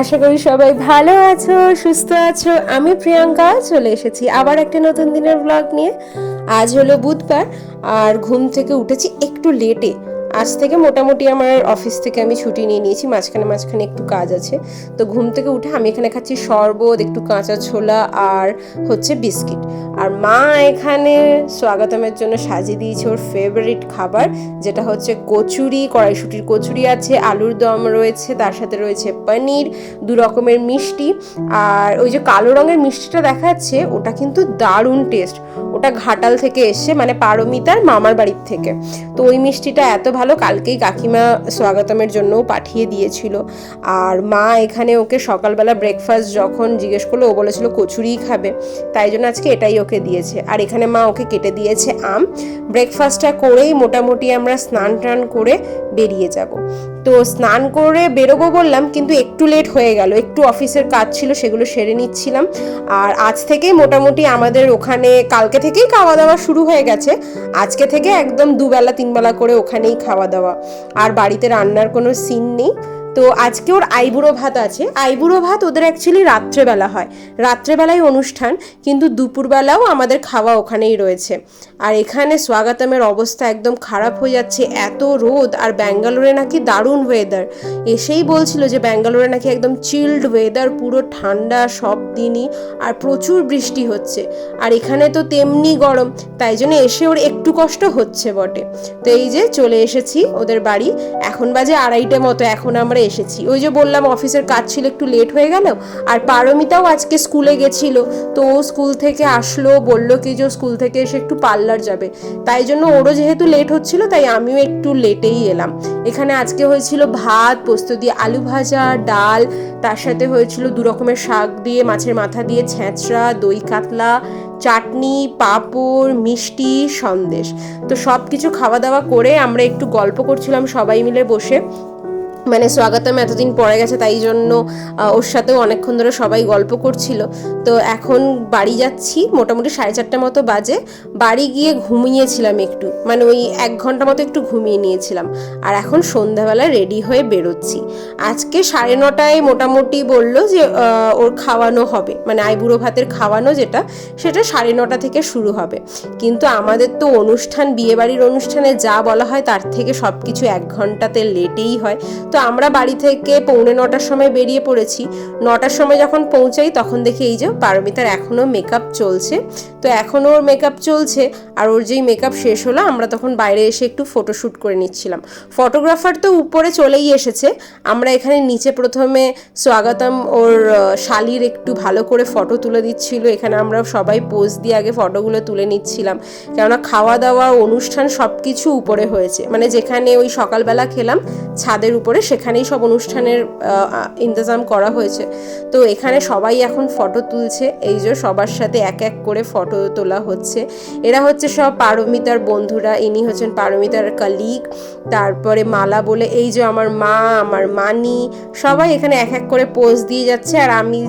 আশা করি সবাই ভালো আছো, সুস্থ আছো। আমি প্রিয়াঙ্কা, চলে এসেছি আবার একটা নতুন দিনের ব্লগ নিয়ে। আজ হলো বুধবার, আর ঘুম থেকে উঠেছি একটু লেটে আজ থেকে মোটামুটি আমার অফিস থেকে আমি ছুটি নিয়ে নিয়েছি, মাঝখানে মাঝখানে একটু কাজ আছে। তো ঘুম থেকে উঠে আমি এখানে খাচ্ছি শরবত, একটু কাঁচা ছোলা আর হচ্ছে বিস্কিট। আর মা এখানে স্বাগতমের জন্য সাজিয়ে দিয়েছে ওর ফেভারিট খাবার, যেটা হচ্ছে কচুরি, কড়াইশুটির কচুরি আছে, আলুর দম রয়েছে, তার সাথে রয়েছে পনির, দু রকমের মিষ্টি। আর ওই যে কালো রঙের মিষ্টিটা দেখাচ্ছে, ওটা কিন্তু দারুণ টেস্ট ওটা ঘাটাল থেকে এসে মানে পারমিতার মামার বাড়ির থেকে। তো ওই মিষ্টিটা এত ভালো, কালকেই কাকিমা স্বাগতমের জন্য পাঠিয়ে দিয়েছিল। আর মা এখানে ওকে সকালবেলা ব্রেকফাস্ট যখন জিজ্ঞেস করল, ও বলেছিল কচুরিই খাবে। তাই জন্য আজকে এটাই ওকে দিয়েছে। আর এখানে মা ওকে কেটে দিয়েছে আম। ব্রেকফাস্টটা করেই মোটামুটি আমরা স্নান টান করে বেরিয়ে যাব। তো স্নান করে বেরোবো বললাম, কিন্তু একটু লেট হয়ে গেল। একটু অফিসের কাজ ছিল, সেগুলো সেরে নিচ্ছিলাম। আর আজ থেকেই মোটামুটি আমাদের ওখানে, কালকে থেকেই খাওয়া দাওয়া শুরু হয়ে গেছে। আজকে থেকে একদম দুবেলা, তিনবেলা করে ওখানেই খাওয়া দাওয়া আর বাড়িতে রান্নার কোনো সিন নেই। তো আজকে ওর আইবুড়ো ভাত আছে। আইবুড়ো ভাত ওদের অ্যাকচুয়ালি রাত্রেবেলা হয়। রাত্রেবেলায় অনুষ্ঠান, কিন্তু দুপুরবেলাও আমাদের খাওয়া ওখানেই রয়েছে। আর এখানে স্বাগতমের অবস্থা একদম খারাপ হয়ে যাচ্ছে, এত রোদ, আর ব্যাঙ্গালোরে নাকি দারুণ ওয়েদার এসেই বলছিল যে ব্যাঙ্গালোরে নাকি একদম চিল্ড ওয়েদার পুরো ঠান্ডা সব দিনই, আর প্রচুর বৃষ্টি হচ্ছে। আর এখানে তো তেমনি গরম, তাই জন্য এসে ওর একটু কষ্ট হচ্ছে বটে। তো এই যে চলে এসেছি ওদের বাড়ি, এখন বাজে আড়াইটে মতো, এখন আমরা এসেছি। ওই যে বললাম, অফিসের কাজ ছিল, একটু লেট হয়ে গেল, আর পারমিতাও আজকে স্কুলে গেছিল। তো ও স্কুল থেকে আসলো, বলল কি যে স্কুল থেকে এসে একটু পার্লার যাবে। তাই জন্য ওরও যেহেতু লেট হচ্ছিল, তাই আমিও একটু লেটেই এলাম। এখানে আজকে হয়েছিল ভাত, পোস্ত দিয়ে আলু ভাজা, ডাল, তার সাথে হয়েছিল দু রকমের শাক দিয়ে, মাছের মাথা দিয়ে ছেঁচড়া, দই কাতলা, চাটনি, পাঁপড়, মিষ্টি, সন্দেশ। তো সব কিছু খাওয়া দাওয়া করে আমরা একটু গল্প করছিলাম সবাই মিলে বসে। মানে স্বাগতম এতদিন পরে গেছে, তাই জন্য ওর সাথেও অনেকক্ষণ ধরে সবাই গল্প করছিল। তো এখন বাড়ি যাচ্ছি, মোটামুটি সাড়ে চারটে মতো বাজে। বাড়ি গিয়ে ঘুমিয়েছিলাম একটু মানে ওই এক ঘণ্টা মতো একটু ঘুমিয়ে নিয়েছিলাম। আর এখন সন্ধ্যাবেলা রেডি হয়ে বেরোচ্ছি। আজকে সাড়ে নটায় মোটামুটি বলল যে ওর খাওয়ানো হবে মানে আইবুড়ো ভাতের খাওয়ানো যেটা, সেটা সাড়ে নটা থেকে শুরু হবে। কিন্তু আমাদের তো অনুষ্ঠান, বিয়েবাড়ির অনুষ্ঠানে যা বলা হয় তার থেকে সব কিছু এক ঘন্টাতে লেটেই হয়। তো আমরা বাড়ি থেকে পৌনে নটার সময় বেরিয়ে পড়েছি। নটার সময় যখন পৌঁছাই তখন দেখি এই যে পারমিতার এখনও মেকআপ চলছে। তো এখনও ওর মেকআপ চলছে আর ওর যেই মেকআপ শেষ হলো আমরা তখন বাইরে এসে একটু ফটোশ্যুট করে নিচ্ছিলাম। ফটোগ্রাফার তো উপরে চলেই এসেছে। আমরা এখানে নিচে প্রথমে স্বাগতম ওর শালির একটু ভালো করে ফটো তুলে দিচ্ছিল। এখানে আমরা সবাই পোজ দিয়ে আগে ফটোগুলো তুলে নিচ্ছিলাম। কেননা খাওয়া দাওয়া অনুষ্ঠান সব কিছু উপরে হয়েছে। মানে যেখানে ওই সকালবেলা খেলাম, ছাদের উপরে সেখানেই সব অনুষ্ঠানের ইন্তজাম করা হয়েছে। তো এখানে সবাই এখন ফটো তুলছে, এই যে সবার সাথে এক এক করে ফটো তোলা হচ্ছে। এরা হচ্ছে সব পারমিতার বন্ধুরা, ইনি হচ্ছেন পারমিতার কালিগ তারপরে মালা বলে, এই যে আমার মা, আমার মানি। সবাই এখানে এক এক করে পোজ দিয়ে যাচ্ছে, আর আমি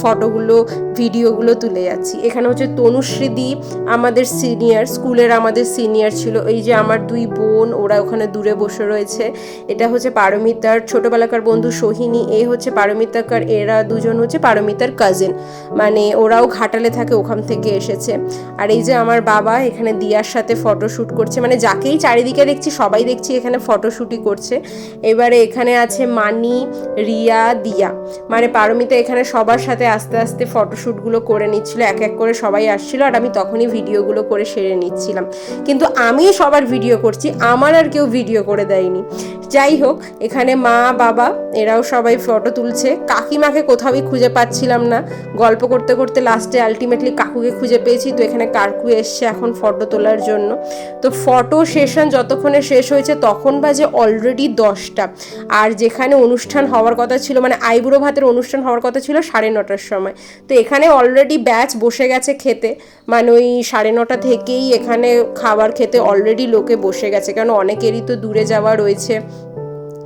ফটোগুলো ভিডিওগুলো তুলে যাচ্ছি। এখানে হচ্ছে তনুশ্রীদি আমাদের সিনিয়র স্কুলের আমাদের সিনিয়র ছিল। এই যে আমার দুই বোন, ওরা ওখানে দূরে বসে রয়েছে। এটা হচ্ছে পারমিতার ছোটোবেলাকার বন্ধু সোহিনী, এ হচ্ছে পারমিতাকার, এরা দুজন হচ্ছে পারমিতার কাজিন মানে ওরাও ঘাটালে থাকে, ওখান থেকে এসেছে। আর এই যে আমার বাবা, এখানে দিয়ার সাথে ফটোশ্যুট করছে। মানে যাকেই চারিদিকে দেখছি, সবাই দেখছি এখানে ফটোশ্যুটই করছে। এবারে এখানে আছে মানি, রিয়া, দিয়া। মানে পারমিতা এখানে সবার সাথে আস্তে আস্তে ফটোশ্যুটগুলো করে নিচ্ছিল, এক এক করে সবাই আসছিল আর আমি তখনই ভিডিওগুলো করে সেরে নিচ্ছিলাম। কিন্তু আমি সবার ভিডিও করছি, আমার আর কেউ ভিডিও করে দেয়নি। যাই হোক, এখানে মা, বাবা, এরাও সবাই ফটো তুলছে। কাকিমাকে কোথাওই খুঁজে পাচ্ছিলাম না। গল্প করতে করতে লাস্টে আলটিমেটলি কাকুকে খুঁজে পেয়েছি, তো এখানে কাকু এসছে এখন ফটো তোলার জন্য। তো ফটো সেশন যতক্ষণে শেষ হয়েছে, তখন বাজে অলরেডি দশটা। আর যেখানে অনুষ্ঠান হওয়ার কথা ছিল মানে আইবুড়ো ভাতের অনুষ্ঠান হওয়ার কথা ছিল, সাড়ে নটার সময়। তো এখানে অলরেডি ব্যাচ বসে গেছে খেতে। মানে ওই সাড়ে নটা থেকেই এখানে খাবার খেতে অলরেডি লোকে বসে গেছে। কারণ অনেকেরই তো দূরে যাওয়া রয়েছে।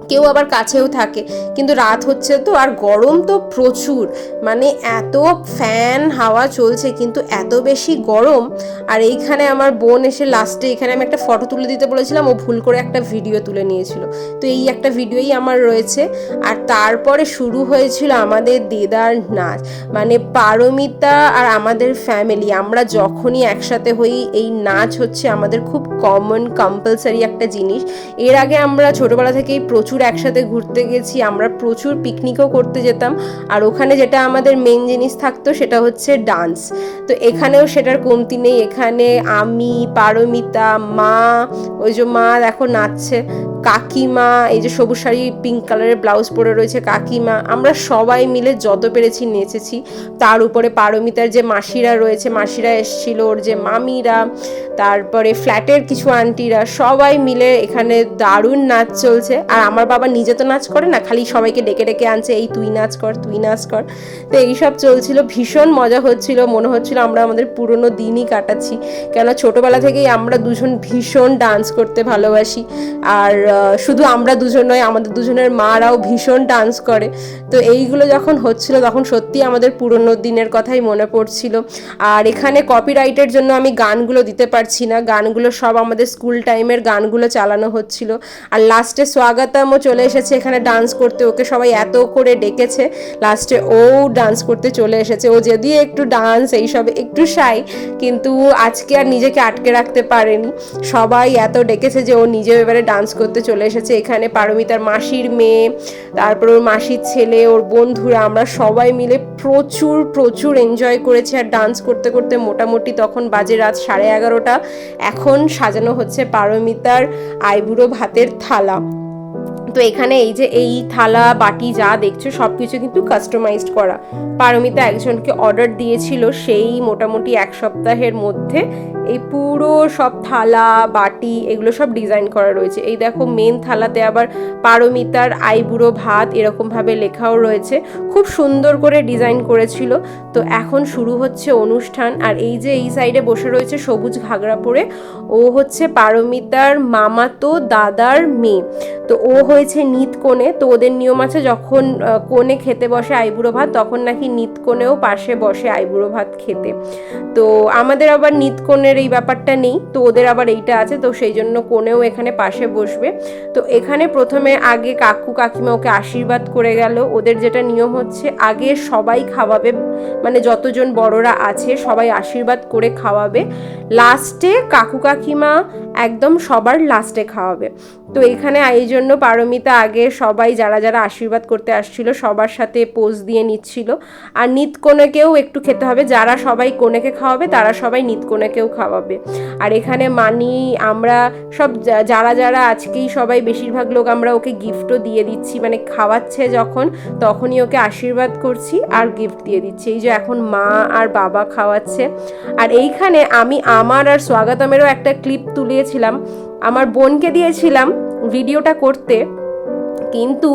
কেউ আবার কাছেও থাকে। কিন্তু রাত হচ্ছে তো, আর গরম তো প্রচুর। মানে এত ফ্যান হাওয়া চলছে, কিন্তু এত বেশি গরম। আর এইখানে আমার বোন এসে লাস্টে এখানে আমি একটা ফটো তুলে দিতে বলেছিলাম, ও ভুল করে একটা ভিডিও তুলে নিয়েছিল। তো এই একটা ভিডিওই আমার রয়েছে। আর তারপরে শুরু হয়েছিল আমাদের দেদার নাচ। মানে পারমিতা আর আমাদের ফ্যামিলি আমরা যখনই একসাথে হই, এই নাচ হচ্ছে আমাদের খুব কমন কম্পালসারি একটা জিনিস। এর আগে আমরা ছোটবেলা থেকেই প্রচুর একসাথে ঘুরতে গেছি, আমরা প্রচুর পিকনিকও করতে যেতাম। আর ওখানে যেটা আমাদের মেন জিনিস থাকতো সেটা হচ্ছে ডান্স তো এখানেও সেটার কমতি নেই, এখানে আমি, পারমিতা, মা, ওই যে মা দেখো নাচছে, কাকিমা, এই যে সবুজ শাড়ি পিঙ্ক কালারের ব্লাউজ পরে রয়েছে কাকিমা, আমরা সবাই মিলে যত পেরেছি নেচেছি। তার উপরে পারমিতার যে মাসিরা রয়েছে, মাসিরা এসছিল, ওর যে মামিরা, তারপরে ফ্ল্যাটের কিছু আন্টিরা সবাই মিলে এখানে দারুণ নাচ চলছে। আর আমার বাবা নিজে তো নাচ করে না, খালি সবাইকে ডেকে ডেকে আনছে, এই তুই নাচ কর, তুই নাচ কর। তো এইসব চলছিল, ভীষণ মজা হচ্ছিল, মনে হচ্ছিল আমরা আমাদের পুরনো দিনই কাটাচ্ছি। কেন ছোটবেলা থেকেই আমরা দুজন ভীষণ ডান্স করতে ভালোবাসি। আর শুধু আমরা দুজন নয়, আমাদের দুজনের মারাও ভীষণ ডান্স করে। তো এইগুলো যখন হচ্ছিল, তখন সত্যি আমাদের পুরনো দিনের কথাই মনে পড়ছিল। আর এখানে কপিরাইটের জন্য আমি গানগুলো দিতে পারছি না। গানগুলো সব আমাদের স্কুল টাইমের গানগুলো চালানো হচ্ছিল। আর লাস্টে স্বাগতমও চলে এসেছে এখানে ডান্স করতে। ওকে সবাই এত করে ডেকেছে। লাস্টে ও ডান্স করতে চলে এসেছে। ও যদি একটু ডান্স এইসব একটু সাই কিন্তু আজকে আর নিজেকে আটকে রাখতে পারেনি। সবাই এত ডেকেছে যে ও নিজেও এবারে ডান্স করতে চলে এসেছে। এখানে পারমিতার মাসির মেয়ে, তারপর ওর মাসির ছেলে, ওর বন্ধুরা, আমরা সবাই মিলে প্রচুর প্রচুর এনজয় করেছি আর ডান্স করতে করতে। মোটামুটি তখন বাজে রাত সাড়ে এগারোটা। এখন সাজানো হচ্ছে পারমিতার আইবুড়ো ভাতের থালা। তো এখানে এই যে এই থালা, বাটি যা দেখছ সব কিছু কিন্তু কাস্টমাইজড করা। পারমিতা একজনকে অর্ডার দিয়েছিল সেই মোটামুটি এক সপ্তাহের মধ্যে এই পুরো সব থালা, বাটি এগুলো সব ডিজাইন করা রয়েছে। এই দেখো মেন থালাতে আবার পারমিতার আইবুড়ো ভাত এরকমভাবে লেখাও রয়েছে। খুব সুন্দর করে ডিজাইন করেছিল। তো এখন শুরু হচ্ছে অনুষ্ঠান। আর এই যে এই সাইডে বসে রয়েছে সবুজ ঘাগরা পরে ও হচ্ছে পারমিতার মামাতো দাদার মেয়ে। তো ও হয়েছে নিত কোণে তো ওদের নিয়ম আছে যখন কোণে খেতে বসে আইবুড়ো ভাত, তখন নাকি নিত কোণেও পাশে বসে আইবুড়ো ভাত খেতে। তো আমাদের আবার নিত কোণের এই ব্যাপারটা নেই, তো ওদের আবার এইটা আছে, তো সেই জন্য কোণেও এখানে পাশে বসবে। তো এখানে প্রথমে আগে কাকু কাকিমা ওকে আশীর্বাদ করে গেল। ওদের যেটা নিয়ম হচ্ছে, আগে সবাই খাওয়াবে মানে যতজন বড়রা আছে সবাই আশীর্বাদ করে খাওয়াবে। লাস্টে কাকু কাকিমা একদম সবার লাস্টে খাওয়াবে। তো এখানে এই জন্য পারমিতা আগে সবাই যারা যারা আশীর্বাদ করতে আসছিল সবার সাথে পোজ দিয়ে নিচ্ছিল। আর নিত কোনেকেও একটু খেতে হবে। যারা সবাই কোনেকে খাওয়াবে, তারা সবাই নিত কোনেকেও খাওয়াবে। আর এখানে মানি, আমরা সব যারা যারা আজকেই সবাই বেশিরভাগ লোক আমরা ওকে গিফটও দিয়ে দিচ্ছি। মানে খাওয়াচ্ছে যখন, তখনই ওকে আশীর্বাদ করছি আর গিফট দিয়ে দিচ্ছি। এই যে এখন মা আর বাবা খাওয়াচ্ছে। আর এইখানে আমি আমার আর স্বাগতমেরও একটা ক্লিপ তুলিয়েছিলাম। আমার বোনকে দিয়েছিলাম ভিডিওটা করতে। কিন্তু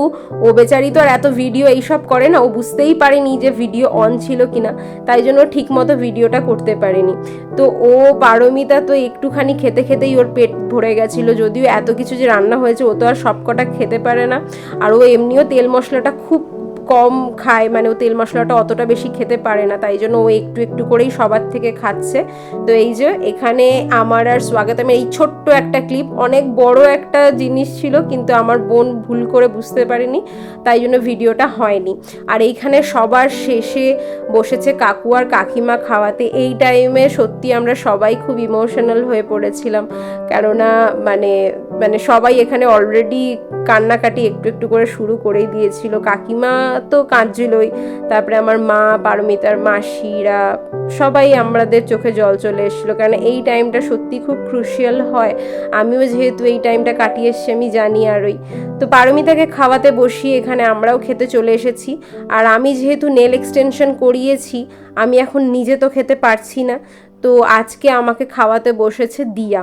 ও বেচারি তো আর এত ভিডিও এইসব করে না, ও বুঝতেই পারেনি যে ভিডিও অন ছিল কিনা। তাই জন্য ঠিক মতো ভিডিওটা করতে পারেনি। তো ও পারমিতা তো একটুখানি খেতে খেতেই ওর পেট ভরে গেছিল, যদিও এত কিছু যে রান্না হয়েছে, ও তো আর সবকটা খেতে পারে না। আর ও এমনিও তেল মশলাটা খুব কম খায় মানে ও তেল মশলাটা অতটা বেশি খেতে পারে না, তাই জন্য ও একটু একটু করেই সবার থেকে খাচ্ছে। তো এই যে এখানে আমার আর স্বাগতমের এই ছোট্ট একটা ক্লিপ অনেক বড় একটা জিনিস ছিল, কিন্তু আমার বোন ভুল করে বুঝতে পারেনি, তাই জন্য ভিডিওটা হয়নি। আর এইখানে সবার শেষে বসেছে কাকু আর কাকিমা খাওয়াতে, এই টাইমে সত্যি আমরা সবাই খুব ইমোশনাল হয়ে পড়েছিলাম, কেননা মানে মানে সবাই এখানে অলরেডি কান্নাকাটি একটু একটু করে শুরু করেই দিয়েছিল। কাকিমা তো কাঁদছিলই। তারপরে আমার মা, পারমিতার মাসিরা, সবাই আমাদের চোখে জল চলে এসেছিল। কারণ এই টাইমটা সত্যি খুব ক্রুশিয়াল হয়। আমিও যেহেতু এই টাইমটা কাটিয়ে এসছি, আমি জানি আর ওই তো পারমিতাকে খাওয়াতে বসিয়ে এখানে আমরাও খেতে চলে এসেছি। আর আমি যেহেতু নেল এক্সটেনশন করিয়েছি, আমি এখন নিজে তো খেতে পারছি না। তো আজকে আমাকে খাওয়াতে বসেছে দিয়া।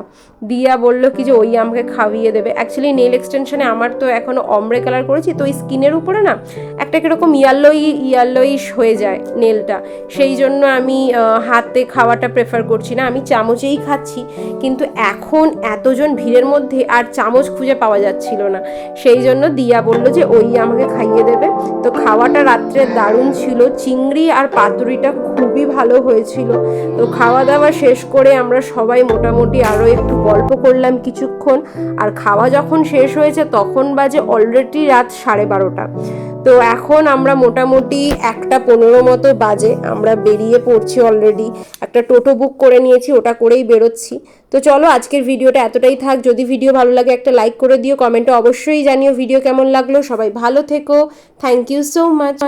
দিয়া বলল কি যে ওই আমাকে খাইয়ে দেবে। অ্যাকচুয়ালি নেল এক্সটেনশনে আমার তো এখনও অমরে কালার করেছি, তো ওই স্কিনের উপরে না একটা কীরকম ইয়ালোই ইয়ালোইশ হয়ে যায় নেলটা সেই জন্য আমি হাতে খাওয়াটা প্রেফার করছি না। আমি চামচেই খাচ্ছি, কিন্তু এখন এতজন ভিড়ের মধ্যে আর চামচ খুঁজে পাওয়া যাচ্ছিল না। সেই জন্য দিয়া বলল যে ওই আমাকে খাইয়ে দেবে। তো খাওয়াটা রাত্রে দারুণ ছিল। চিংড়ি আর পাতুরিটা খুবই ভালো হয়েছিল। তো খাওয়া দাওয়া শেষ করে আমরা সবাই মোটামুটি আরও একটু গল্প করলাম কিছুক্ষণ। আর খাওয়া যখন শেষ হয়েছে, তখন বাজে অলরেডি রাত সাড়ে বারোটা। তো এখন আমরা মোটামুটি একটা পনেরো মতো বাজে। আমরা বেরিয়ে পড়ছি অলরেডি একটা টোটো বুক করে নিয়েছি, ওটা করেই বেরোচ্ছি। তো চলো আজকের ভিডিওটা এতটাই থাক। যদি ভিডিও ভালো লাগে, একটা লাইক করে দিও। কমেন্টে অবশ্যই জানিও ভিডিও কেমন লাগল। সবাই ভালো থেকো। Thank you so much